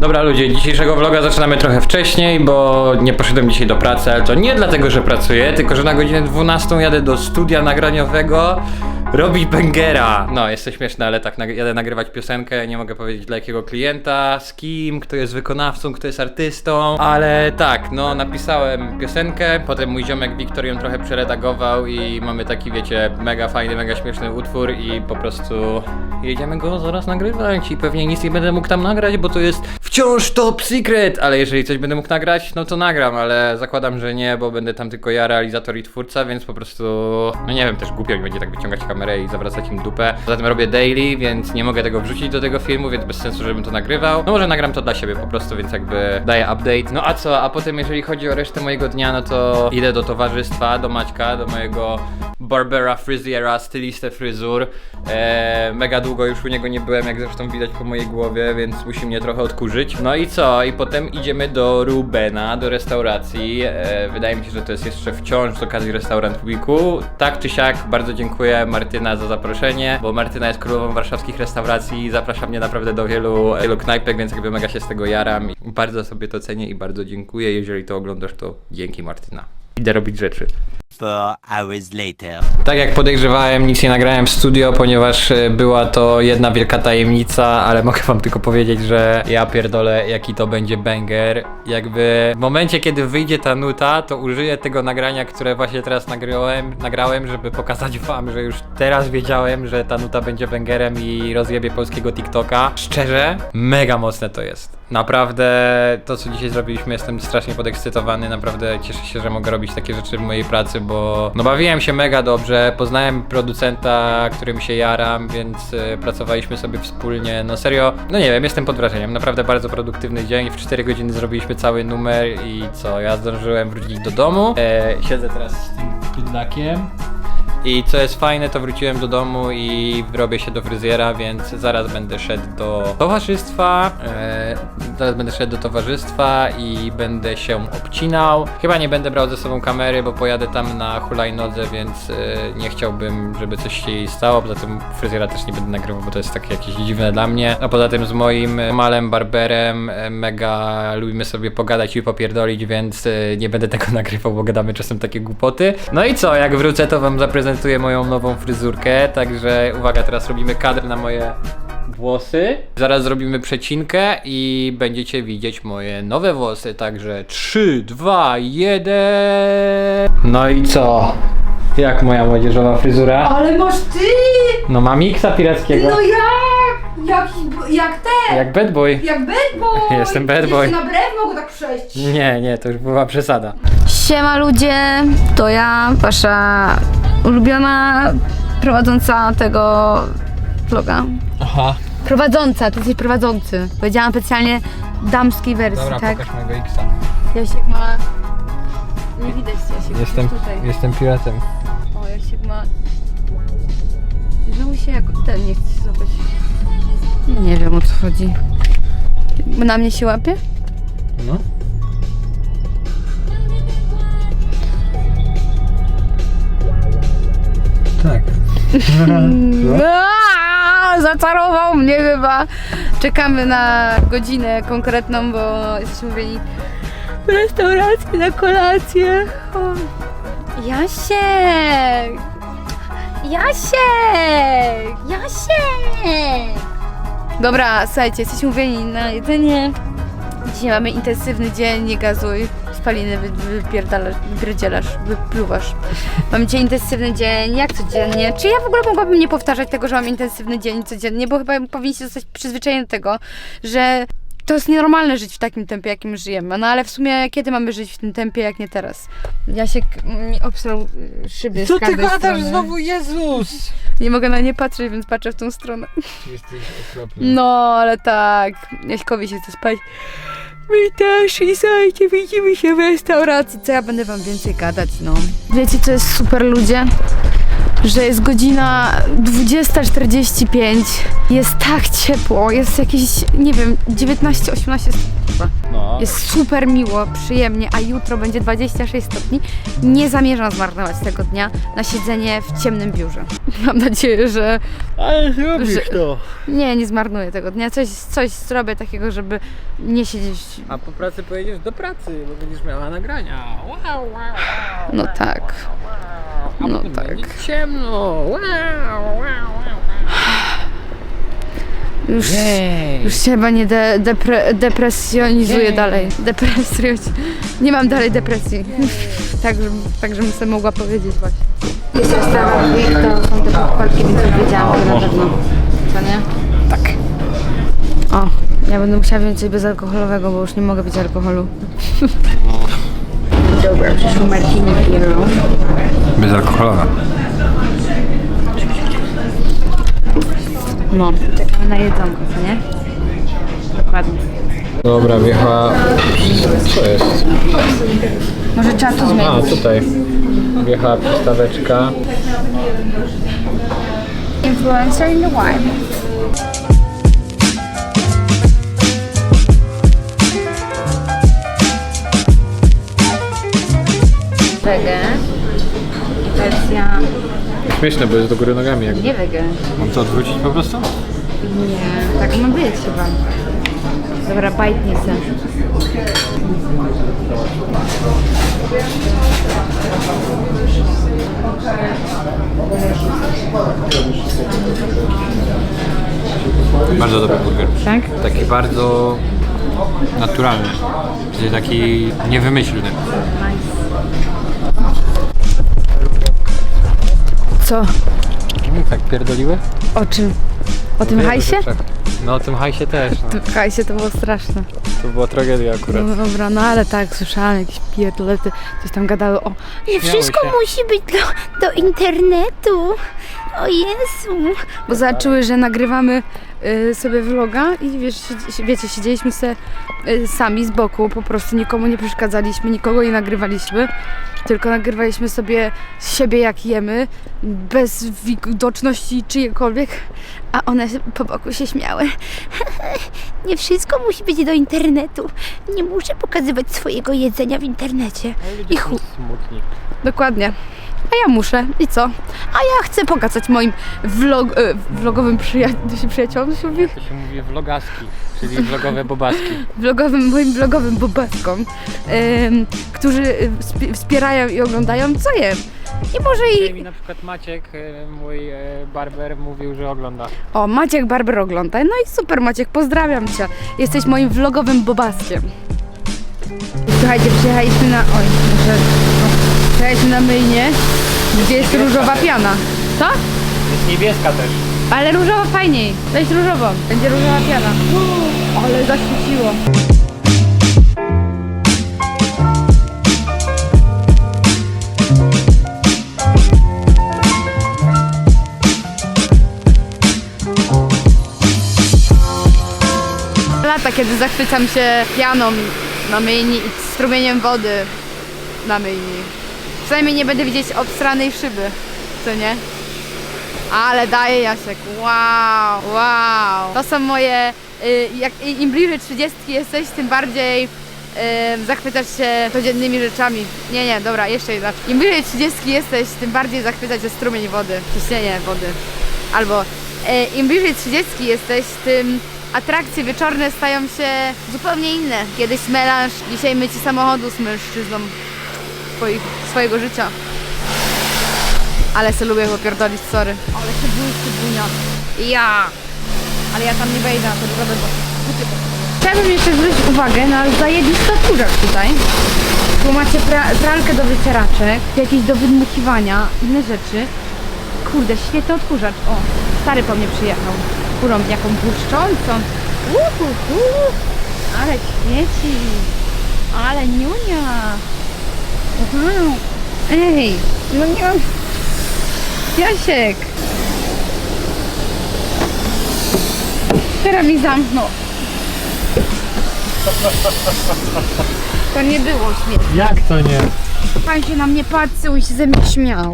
Dobra ludzie, dzisiejszego vloga zaczynamy trochę wcześniej, bo nie poszedłem dzisiaj do pracy, ale to nie dlatego, że pracuję, tylko że na godzinę 12 jadę do studia nagraniowego robić bangera. No, jest to śmieszne, ale tak, jadę nagrywać piosenkę, nie mogę powiedzieć dla jakiego klienta, z kim, kto jest wykonawcą, kto jest artystą, ale tak, no napisałem piosenkę, potem mój ziomek Wiktor ją trochę przeredagował i mamy taki, wiecie, mega fajny, mega śmieszny utwór i po prostu jedziemy go zaraz nagrywać i pewnie nic nie będę mógł tam nagrać, bo to jest wciąż top secret, ale jeżeli coś będę mógł nagrać, no to nagram, ale zakładam, że nie, bo będę tam tylko ja, realizator i twórca, więc po prostu, no nie wiem, też głupio mi będzie tak wyciągać kamerę i zawracać im dupę. Zatem robię daily, więc nie mogę tego wrzucić do tego filmu, więc bez sensu, żebym to nagrywał. No może nagram to dla siebie po prostu, więc jakby daję update. No a co, a potem jeżeli chodzi o resztę mojego dnia, no to idę do towarzystwa, do Maćka, do mojego Barbera Fryzjera, stylistę fryzur. Eee, mega długo już u niego nie byłem, jak zresztą widać po mojej głowie, więc musi mnie trochę odkurzyć. No i co? I potem idziemy do Rubena, do restauracji. Eee, wydaje mi się, że to jest jeszcze wciąż z okazji restaurant weeku. Tak czy siak, bardzo dziękuję Martyna za zaproszenie, bo Martyna jest królową warszawskich restauracji i zaprasza mnie naprawdę do wielu, wielu knajpek, więc jakby mega się z tego jaram. Bardzo sobie to cenię i bardzo dziękuję. Jeżeli to oglądasz, to dzięki Martyna. Idę robić rzeczy. Four hours later. Tak jak podejrzewałem, nic nie nagrałem w studio, ponieważ e, była to jedna wielka tajemnica, ale mogę wam tylko powiedzieć, że ja pierdolę, jaki to będzie banger. Jakby w momencie, kiedy wyjdzie ta nuta, to użyję tego nagrania, które właśnie teraz nagrałem, nagrałem, żeby pokazać wam, że już teraz wiedziałem, że ta nuta będzie bangerem i rozjebie polskiego TikToka. Szczerze, mega mocne to jest. Naprawdę to, co dzisiaj zrobiliśmy, jestem strasznie podekscytowany. Naprawdę cieszę się, że mogę robić takie rzeczy w mojej pracy, bo no bawiłem się mega dobrze. Poznałem producenta, którym się jaram, więc e, pracowaliśmy sobie wspólnie. No serio, no nie wiem, jestem pod wrażeniem. Naprawdę bardzo produktywny dzień. W 4 godziny zrobiliśmy cały numer i co, ja zdążyłem wrócić do domu. E, siedzę teraz z tym bydlakiem. I co jest fajne, to wróciłem do domu i robię się do fryzjera, więc zaraz będę szedł do towarzystwa. E, zaraz będę szedł do towarzystwa i będę się obcinał. Chyba nie będę brał ze sobą kamery, bo pojadę tam na hulajnodze, więc e, nie chciałbym, żeby coś się jej stało. Poza tym fryzjera też nie będę nagrywał, bo to jest takie jakieś dziwne dla mnie. A poza tym z moim malem barberem e, mega lubimy sobie pogadać i popierdolić, więc nie będę tego nagrywał, bo gadamy czasem takie głupoty. No i co, jak wrócę, to wam zaprezentuję moją nową fryzurkę, także uwaga, teraz robimy kadr na moje włosy. Zaraz zrobimy przecinkę i będziecie widzieć moje nowe włosy, także 3, 2, 1. No i co? Jak moja młodzieżowa fryzura? Ale masz ty! No ma miksa pirackiego. No jak? Jak, jak te! Jak bad boy. Jak bad boy! Jestem bad boy. Jeszcze na brew mogę tak przejść. Nie, nie, to już była przesada. Siema ludzie, to ja, wasza ulubiona prowadząca tego vloga. Aha, Prowadząca, ty jesteś prowadzący. Powiedziałam specjalnie damskiej wersji, dobra, tak? pokaż mojego Xa. Jasiek ma... Nie widać Jasiek, Jestem, tutaj. jestem piratem. O, Jasiek ma... Znowu się jako ten nie chce się złapać. Nie wiem o co chodzi. Na mnie się łapie? No. Tak. Aaaa, Zaczarował mnie chyba. Czekamy na godzinę konkretną, bo jesteśmy mówieni w restauracji na kolację. O. Jasiek! Jasiek! Jasiek! Dobra, słuchajcie, jesteśmy mówieni na jedzenie. Dzisiaj mamy intensywny dzień, nie gazuj. Spaliny wypierdzielasz, wypluwasz. Mam dzisiaj intensywny dzień, jak codziennie. Czy ja w ogóle mogłabym nie powtarzać tego, że mam intensywny dzień codziennie, bo chyba powinniście zostać przyzwyczajeni do tego, że to jest nienormalne żyć w takim tempie, jakim żyjemy. No ale w sumie kiedy mamy żyć w tym tempie, jak nie teraz? Jasiek mi obsrał y, szyby Co z ty każdej gadasz strony. znowu, Jezus! Nie mogę na nie patrzeć, więc patrzę w tą stronę. Jesteś okropny. No, ale tak. Jaśkowi się chce spać. My też i słuchajcie, widzimy się w restauracji. Co ja będę wam więcej gadać, no. Wiecie, co jest super ludzie? Że jest godzina 20.45. Jest tak ciepło, jest jakieś, nie wiem, 19-18 stopni. No. Jest super miło, przyjemnie, a jutro będzie 26 stopni. Nie zamierzam zmarnować tego dnia na siedzenie w ciemnym biurze. Mam nadzieję, że Ale zrobisz Że- to. nie, nie zmarnuję tego dnia. Coś, coś zrobię takiego, żeby nie siedzieć. A po pracy pojedziesz do pracy, bo będziesz miała nagrania. Wow, wow, wow. No tak. A No tak. ciemno. Wow, wow, wow. Już, Jej. już się chyba nie de, depre, depresjonizuję Jej. dalej. Depresję. Nie mam dalej depresji. Tak, tak, żebym sobie mogła powiedzieć właśnie. Jest restaurant to są te pokładki, więc już wiedziałam, że na pewno. Co nie? Tak. O, ja będę musiała wziąć coś bezalkoholowego, bo już nie mogę pić alkoholu. Dobra, przyszło martini Piero. Bezalkoholowa. No, czekamy na jedzonko, co nie? Dokładnie. Dobra, wjechała... Co jest? Może trzeba A, zmienić. tutaj. Wjechała przystaweczka. Influencer in the wild. Wege. Wersja Śmieszne, bo jest do góry nogami jakby. nie wege. Mam to odwrócić po prostu? Nie, tak ma być chyba. Dobra, bajtnij se. Bardzo dobry burger. Tak? Taki bardzo naturalny. Czyli taki niewymyślny. Co? Tak pierdoliły? O czym? O tym hajsie? No o tym hajsie też. No. Tym hajsie to było straszne. To była tragedia akurat. No dobra, no ale tak, słyszałam jakieś pierdolety, coś tam gadały o nie wszystko się. musi być do, do internetu. O Jezu. Bo zobaczyły, że nagrywamy y, sobie vloga i wiesz, siedzi- wiecie, siedzieliśmy sobie y, sami z boku, po prostu nikomu nie przeszkadzaliśmy, nikogo nie nagrywaliśmy, tylko nagrywaliśmy sobie siebie jak jemy, bez widoczności czyjekolwiek, a one po boku się śmiały. Nie wszystko musi być do internetu. Nie muszę pokazywać swojego jedzenia w internecie. I chu... Smutni. Dokładnie. A ja muszę. I co? A ja chcę pokazać moim vlog, e, vlogowym przyja- przyjaciołom, to się mówi? To się mówi vlogaski, czyli vlogowe bobaski. Vlogowym, moim vlogowym bobaskom, em, którzy e, wspi- wspierają i oglądają, co jem. I może Dzisiaj i... mi na przykład Maciek, e, mój e, barber, mówił, że ogląda. O, Maciek Barber ogląda. No i super Maciek, pozdrawiam Cię. Jesteś moim vlogowym bobaskiem. Słuchajcie, przyjechaliśmy na... Oj, może... Przyjechaliśmy na myjnie, gdzie jest różowa piana. Co? Jest niebieska też. Ale różowa fajniej. Weź różową. Będzie różowa piana. Ale zaświeciło. Lata, kiedy zachwycam się pianą na myjni i strumieniem wody na myjni. Przynajmniej nie będę widzieć obstranej szyby, co nie? Ale daje Jasiek, wow, wow. To są moje, y, jak im bliżej 30 jesteś, tym bardziej y, zachwycasz się codziennymi rzeczami. Nie, nie, dobra, jeszcze inaczej. Im bliżej 30 jesteś, tym bardziej zachwycać się strumień wody, ciśnienie wody. Albo y, im bliżej 30 jesteś, tym atrakcje wieczorne stają się zupełnie inne. Kiedyś melanż, dzisiaj mycie samochodu z mężczyzną swoich, swojego życia. Ale se lubię popierdolić, sorry. Ale się błyszczy bunia. Ja! Ale ja tam nie wejdę na to drogę, bo... Chciałabym jeszcze zwrócić uwagę na zajebisty odkurzacz tutaj. Tu macie pra- pralkę do wycieraczek, jakieś do wydmuchiwania, inne rzeczy. Kurde, świetny odkurzacz. O, stary po mnie przyjechał. Kurą jaką błyszczącą. Uhuhu. Ale świeci. Ale niunia. Wow. Ej, no nie mam... Jasiek! Teraz mi zamknął. To nie było śmieszne. Jak to nie? Pan się na mnie patrzył i się ze mnie śmiał.